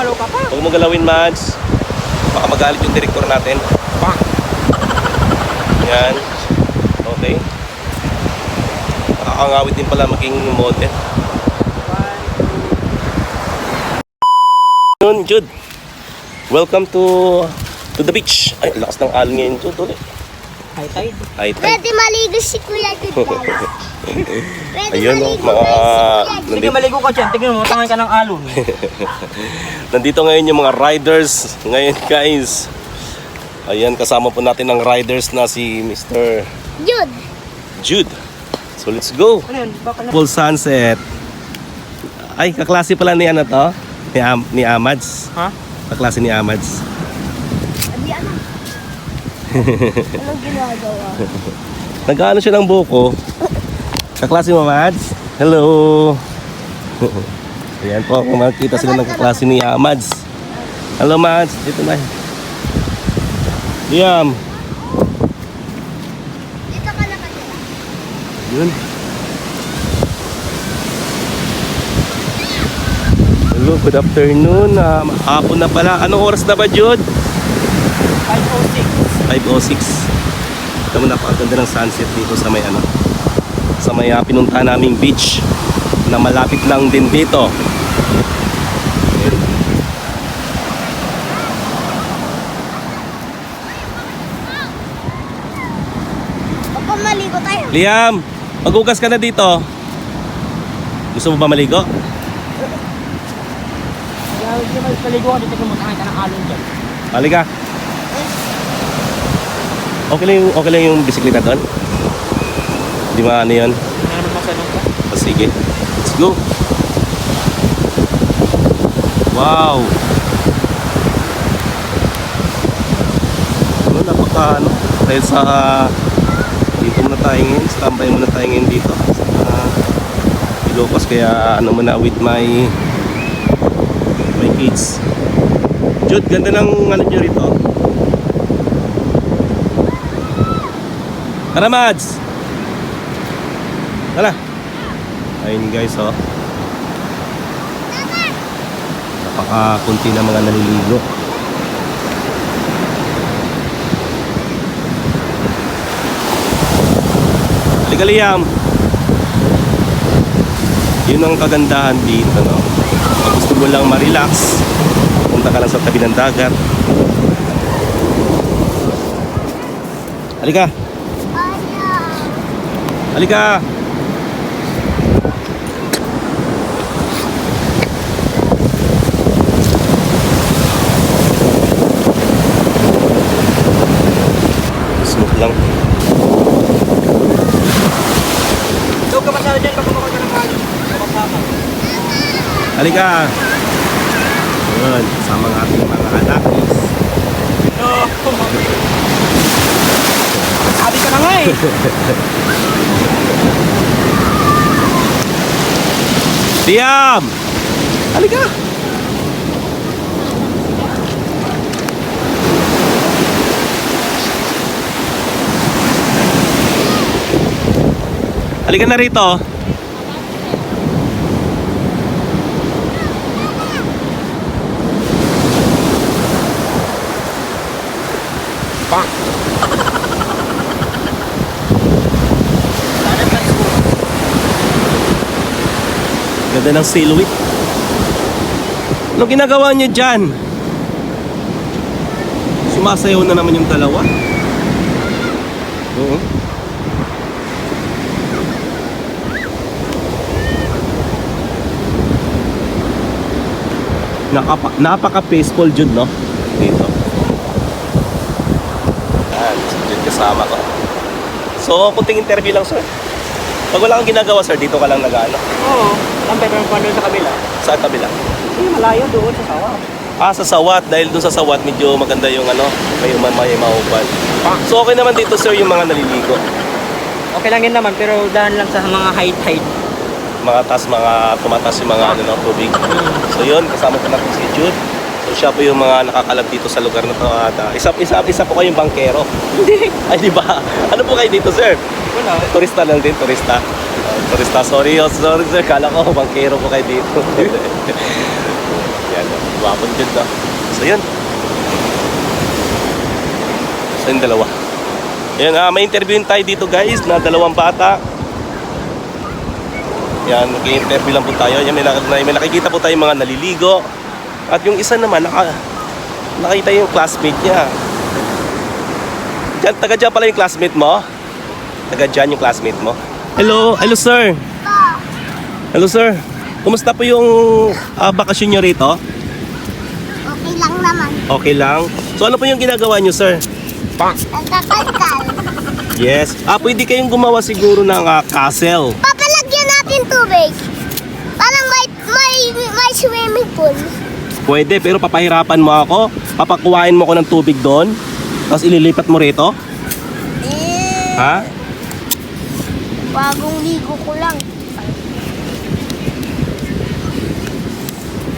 Gumalaw ka pa. Huwag mo galawin, Mads. Baka magalit yung director natin. Pak. Yan. Okay. Nakakangawit din pala maging model. Yun, Jude. Welcome to to the beach. Ay, lakas ng alon ngayon, Jude. Ulit. High tide. High tide. Pwede maligo si Kuya Jude guys. Pwede Ayun, oh, maligo mga... si. Sige, maligo ka dyan. Tingnan mo, tangan ka ng alon. nandito ngayon yung mga riders. Ngayon, guys. Ayan, kasama po natin ang riders na si Mr. Jude. Jude. So, let's go. Ano. Full sunset. Ay, kaklase pala ni ano to? Ni, Am ni Amads. Ha? Kaklase ni Amads. Ano? Anong ginagawa? Nag-ano siya ng buko. Kaklase mo, Mads? Hello! Ayan po, kung makikita sila ng kaklase ni Amads. Hello, Mads. Dito na. Liam. Dito ka lang kanila. Yun. Hello, good afternoon. Ah, hapon na pala. Anong oras na ba, Jude? 506. 5.06 Ito mo napakaganda ng sunset dito sa may ano sa may uh, pinunta naming beach na malapit lang din dito Papa, maligo tayo. Liam maghugas ka na dito gusto mo ba maligo? Kaya hindi naman maligo ka dito. Mo, tangan ka ng alon dyan. halika okay lang yung, okay lang yung bisikleta doon? di ba ano yun? Ano masanong ka? Ah, sige. Let's go. Wow. Ano napaka ano dahil sa dito muna tayo ngayon. Standby muna tayo ngayon dito. Sa uh, Ilocos kaya ano muna with my my kids. Jude ganda ng ano nyo rito Tara Mads. Tara. Ayun guys oh. Napaka-kunti na mga naliligo. Halika Liam. Yun ang kagandahan dito no? Pag gusto mo lang ma-relax Punta ka lang sa tabi ng dagat. Halika? Halika Smooth lang Ikaw ka masala dyan. Kapag ka ng. Kapag Halika Yun, sama ng ating mga anak No. Sabi ka na nga eh. Liam! Halika! Halika na rito. Ganda ng silhouette. Ano ginagawa niyo dyan? Sumasayaw na naman yung dalawa. Oo. Nakapa, napaka-peaceful Jude, no? Dito. Yan, si Jude kasama ko. So, kunting interview lang, sir. Pag wala kang ginagawa, sir, dito ka lang nag-ano. Oo. Ang better pa doon sa kabila. Sa kabila. Hindi, malayo doon sa sawa. Ah, sa Sawat. Dahil dun sa Sawat, medyo maganda yung ano, may may maupan. So, okay naman dito, sir, yung mga naliligo. Okay lang yun naman, pero daan lang sa mga height-height. Mga tas, mga tumataas yung mga ano, no, tubig. So, yun, kasama ko natin si Jude. So, siya po yung mga nakakalag dito sa lugar na to. At, ah, isa, isa, isa po kayong bangkero. Hindi. Ay, di ba? Ano po kayo dito, sir? Wala. Turista lang din, turista. Ah, turista, sorry, oh, sorry, sir. Kala ko, bangkero po kayo dito. Yan. Wapon ganda. So yun. So yung dalawa. Yan, ah, may interviewin tayo dito guys na dalawang bata. Yan, nag-interview lang po tayo. Yan, may, may nakikita po tayo mga naliligo. At yung isa naman, naka, nakita yung classmate niya. Diyan, taga dyan pala yung classmate mo? Taga dyan yung classmate mo? Hello, hello sir. Hello sir. Kumusta po yung ah, bakasyon nyo rito? Okay lang naman. Okay lang. So ano po yung ginagawa nyo sir? Nagkakalkal. Yes. Ah, pwede kayong gumawa siguro ng ah, castle. Papalagyan natin tubig. Parang may, may, may swimming pool. Pwede, pero papahirapan mo ako. Papakuwain mo ako ng tubig doon. Tapos ililipat mo rito. Eh, Ha? bagong ligo ko lang.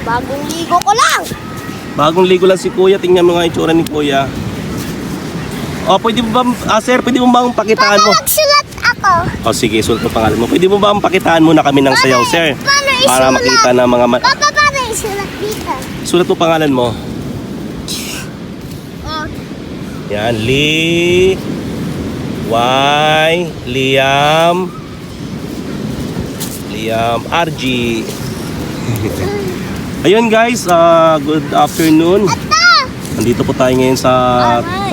Bagong ligo ko lang. Bagong ligo lang si kuya. Tingnan mo nga yung itsura ni kuya. Oh, pwede mo ba, ah, sir, pwede mo bang pakitaan Paano mo? magsulat ako? Oh, sige, sulat mo pangalan mo. Pwede mo ba pakitaan muna kami ng sayaw, sir? Paano Para makita ng mga... Ma- Papa, paano isulat dito? Sulat mo pangalan mo. Oh, Yan, Lee, Y, Liam, Liam, RG. Ayun guys, ah, good afternoon. Nandito po tayo ngayon sa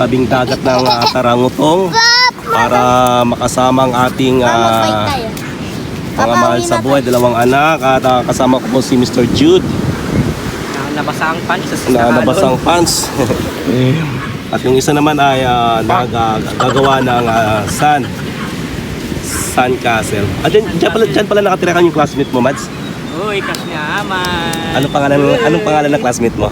tabing dagat ng uh, Karangutong Pap! para makasama ang ating ah, tayo. mga mahal sa buhay, dalawang anak at ah, kasama ko po si Mr. Jude nabasa ang pants. sa na sakalon. nabasang pants. At yung isa naman ay ah, nagagawa ng ah, sun sun castle. Ah, dyan, dyan, pala, dyan pala nakatira ka yung classmate mo, Mads. Uy, cash niya, aman. Ano pangalan, anong pangalan ng classmate mo?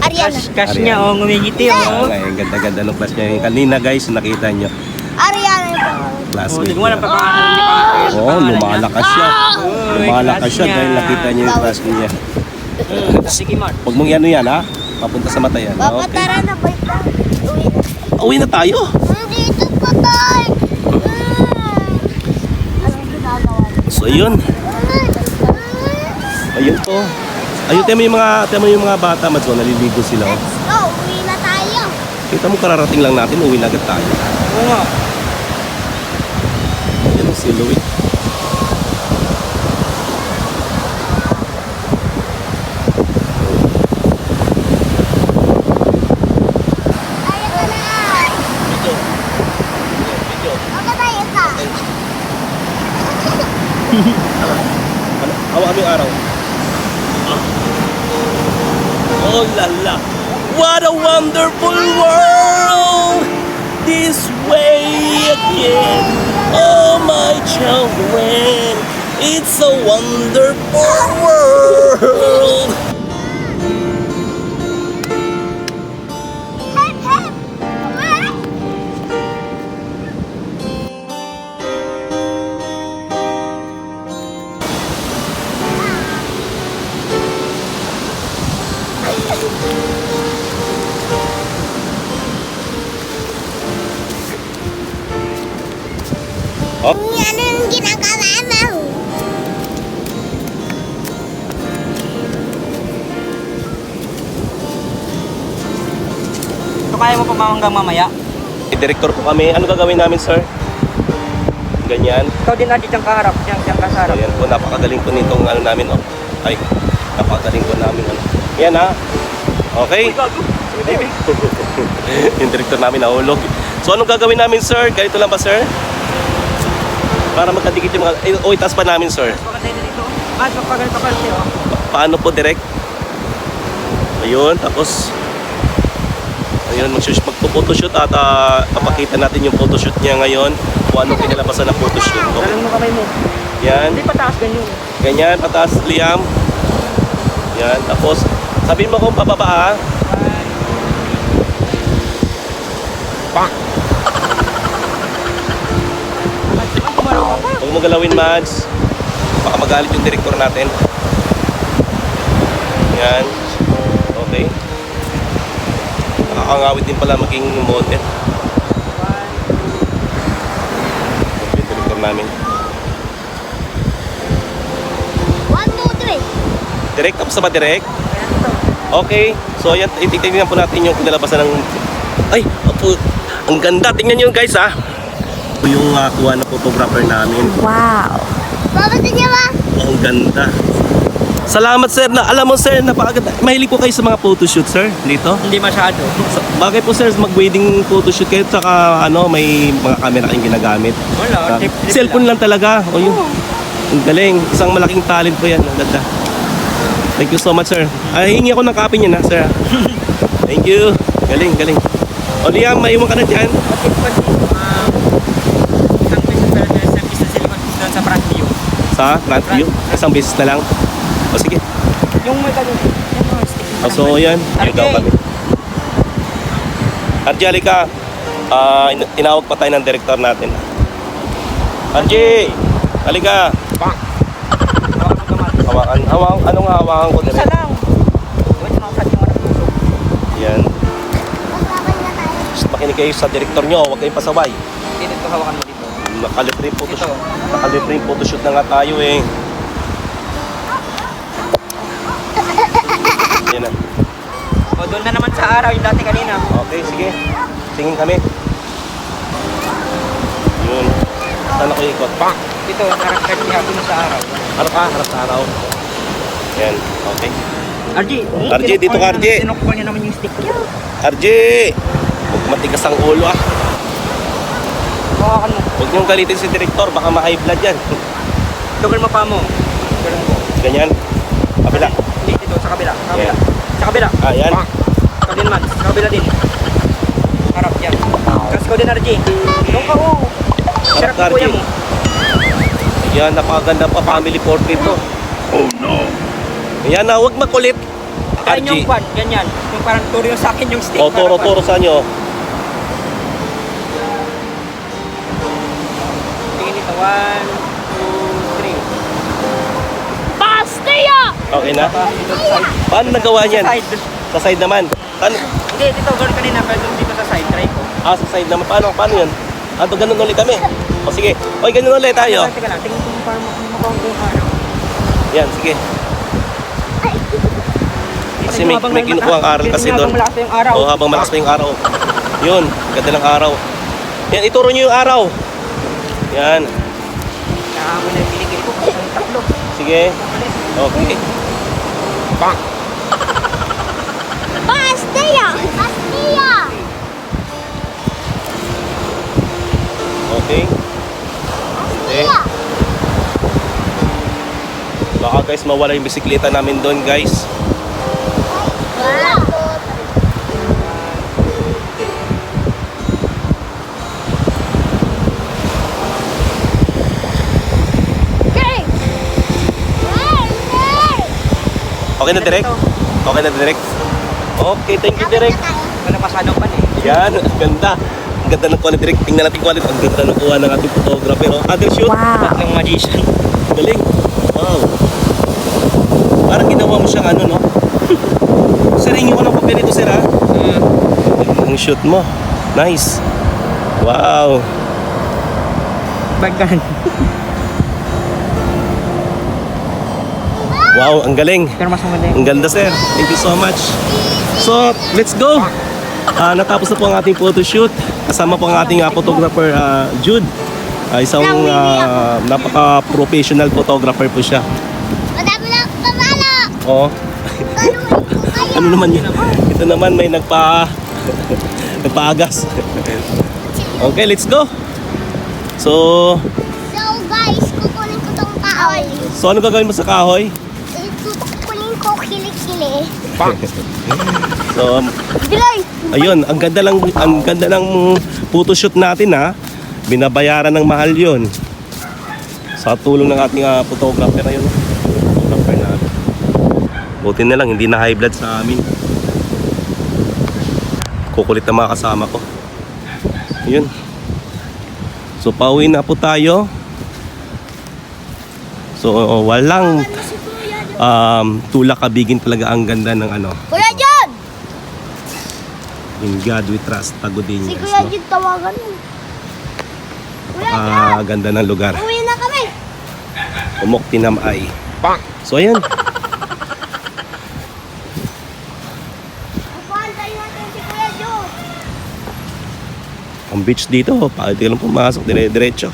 Ariana. Cash, cash Ariana. niya, oh, ngumingiti, Oh, oh. ngayon, ganda-ganda ng class niya. Yung kanina guys, nakita niyo, Ariana yung pangalan. Oh, classmate hindi ko alam niya. niya. oh, niya. lumalakas siya. Uy, Lumalakas siya niya. dahil nakita niyo yung class niya. Sige, Mark. Huwag mong ano yan ha, papunta sa mata yan. Papa, Okay. tara na ba ito? Uwi na. Uwi na tayo. Nandito pa tayo. Anong ginagawa niyo? So yun, ayun po. Ayun, tayo mo yung mga, tayo mo yung mga bata, Mads, oh, naliligo sila. Oh. Let's go, uwi na tayo. Kita mo kararating lang natin, uwi na agad tayo. Oo nga. Yan si Louie. Ano? Hawa kami yung araw. Oh la la. What a wonderful world! This way again. Oh my children. It's a wonderful world. Oh. Ano yung ginagawa mo? So, kaya mo pa ba hanggang mamaya? Eh, Director po kami. Ano gagawin namin, sir? Ganyan. Ikaw din natin diyang kaharap. Diyang, diyang kaharap. yan po, napakagaling po nitong ano namin, oh. Ay, napakagaling po namin, ano. Yan, ha? Okay? yung director namin nahulog. So, anong gagawin namin, sir? Ganito lang ba, sir? Para magkadikit yung mga... Eh, oh, itaas pa namin, sir. Siya, oh. Pa- paano po, direct? Ayun, tapos... Ayun, mag magpo-photoshoot at ah, papakita natin yung photoshoot niya ngayon kung anong kinalabasan ng photoshoot. Okay. Galang mo kamay mo. Yan. Hindi pa taas ganyan. Ganyan, pataas, Liam. Yan, tapos, sabihin mo kung pababa ha. Huwag mo galawin, Mads. Baka magalit yung direktor natin. Yan. Okay. Nakakangawit din pala maging model. Yung direktor namin. One, two, three. Direct, tapos na ba direct? Okay, so ayan, ititignan po natin yung kinalabasan ng... Ay, opo, ang ganda. Tingnan nyo guys ha. Ito yung uh, kuha na photographer namin. Wow. Babasa niya ba? Oh, ang ganda. Salamat sir na alam mo sir napakaganda. Mahilig po kayo sa mga photoshoot sir dito. Hindi masyado. Sa- Bagay po sir mag-wedding photoshoot kayo tsaka ano may mga camera kayong ginagamit. Wala. Ah, tip- tip cellphone lang talaga. O yun. Ang galing. Isang malaking talent po yan. Ang ganda. Thank you so much sir. Ay, hingi ako ng copy niya na sir. Thank you. Galing, galing. O Liam, maiwan ka na dyan. Okay, pag um, isang beses na sa isang business silicon doon sa front view. Sa front view. Isang beses na lang. O sige. Yung may ganun. Yung mga stick. O, so yan. RJ. daw kami. RJ, halika. Ah, in- tinawag pa tayo ng director natin. RJ! Halika. Kamay. Hawakan. Hawakan. Anong hawakan ko? Isa Direk? lang. Yan. Makinig kayo sa director nyo. Huwag kayong pasaway. Dito ito hawakan mo dito. Nakalibre yung photoshoot. Nakalibre yung photoshoot na nga tayo eh. Yan na. O doon na naman sa araw yung dati kanina. Okay, sige. Tingin kami. Yun. Saan ako ikot? Pak! Dito, harap ka niya doon sa araw. Harap ka, harap sa araw. Yan, okay. RJ, RJ, dito ka, RJ. Sinukol niya naman yung stick niya. RJ! Huwag matigas ang ulo ah. Hawakan mo. Huwag niyong galitin si director, baka ma-high blood yan. Tugal mo pa mo. Ganyan. Kabila. Hindi, dito, sa kabila. Sa kabila. Yan. Sa kabila. Ah, yan. Ikaw din man. Sa kabila din. Harap yan. Tapos ikaw din, RJ. Doon ka, oh. Sarap ka, mo. Yan, napakaganda pa family portrait to. Oh no! Yan na, huwag makulit. RJ. yung kwan, ganyan. Yung parang turo sa akin yung stick. O, toro, Harapan. toro sa inyo. One, two, three. Pastia! Okay na? Sa. Paano nagawa Sa niyan? side. Sa side naman. Paano? Hindi, dito. Gano'n kanina. Pero dito sa side. Try ko. Ah, sa side naman. Paano? Paano yun? Ah, to, ganun ulit kami. O sige. Oy, ganun ulit tayo. Teka lang. Tingin ko kung parang makakawang yung araw. Yan, sige. Kasi may, Habang may kinukuha ang aral habang kasi doon. malakas pa yung araw. O, habang malakas pa yung araw. Yun, ganda ng araw. Yan, ituro nyo yung araw. Yan. Nakahamon na yung pinigil ko. Tatlo. Sige. Okay. Bang! Pastia! Pastia! Okay. Okay. Baka guys, mawala yung bisikleta namin doon guys. Wow! Okay na direct? Okay na direct? Okay, thank you direct. Wala masyadong pan eh. Yan, ang ganda. Ang ganda ng quality direct. Tingnan natin quality. Ang ganda ng kuha ng ating photographer. Oh, other shoot. Wow! Ng magician. Galing. Wow. Parang ginawa mo siyang ano, no? sir, hingi ko ng kopya nito, sir, ha? Mm. Ang shoot mo. Nice. Wow. Bagan. Wow, ang galing. Pero mas maganda Ang ganda, sir. Thank you so much. So, let's go. Ah, natapos na po ang ating photo shoot. Kasama po ang ating ah, photographer, ah, Jude. Ah, isang ah, napaka-professional photographer po siya. Madami ako pamalo! Oh, kayo! ano naman yun? Ito naman may nagpa nagpaagas. okay, let's go. So, So guys, kukunin ko tong kahoy. so ano gagawin mo sa kahoy? So, Bilay! ayun, ang ganda lang ang ganda ng photoshoot natin ha. Binabayaran ng mahal 'yon. Sa tulong ng ating ah, photographer ayun. Photographer natin. Buti na lang hindi na high blood sa amin. Kukulit na mga kasama ko. Yun. So pauwi na po tayo. So walang um, Tula Kabigin talaga ang ganda ng ano. Kuya John! In God we trust, Pagodin. Si Kuya John tawagan mo. Kuya John! ganda ng lugar. Uwi na kami! Umok tinamay. Pang! So ayan. ang beach dito, oh. pwede ka lang pumasok, dire-diretso.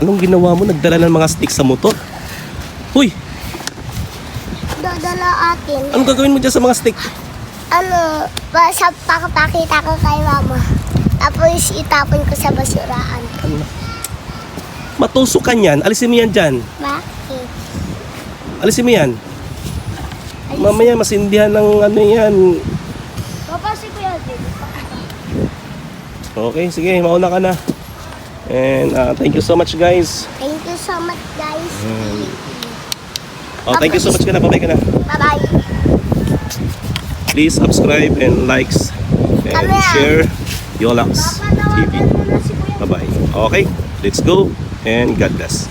Anong ginawa mo? Nagdala ng mga stick sa motor? Huy, Dodala atin. anong gagawin mo dyan sa mga stick? Ano, pa, sa pakapakita ko kay mama. Tapos itapon ko sa basurahan. Matusukan yan. Alisin mo yan dyan. Bakit? Alisin mo yan. Mamaya masindihan ng ano yan. Papa, si Kuya din. Okay, sige, mauna ka na. And uh, thank you so much guys. Thank you so much, guys. Oh, thank you so much ka na. Bye ka na. Bye-bye. Please subscribe and likes and share Yolax TV. Bye-bye. Okay, let's go and God bless.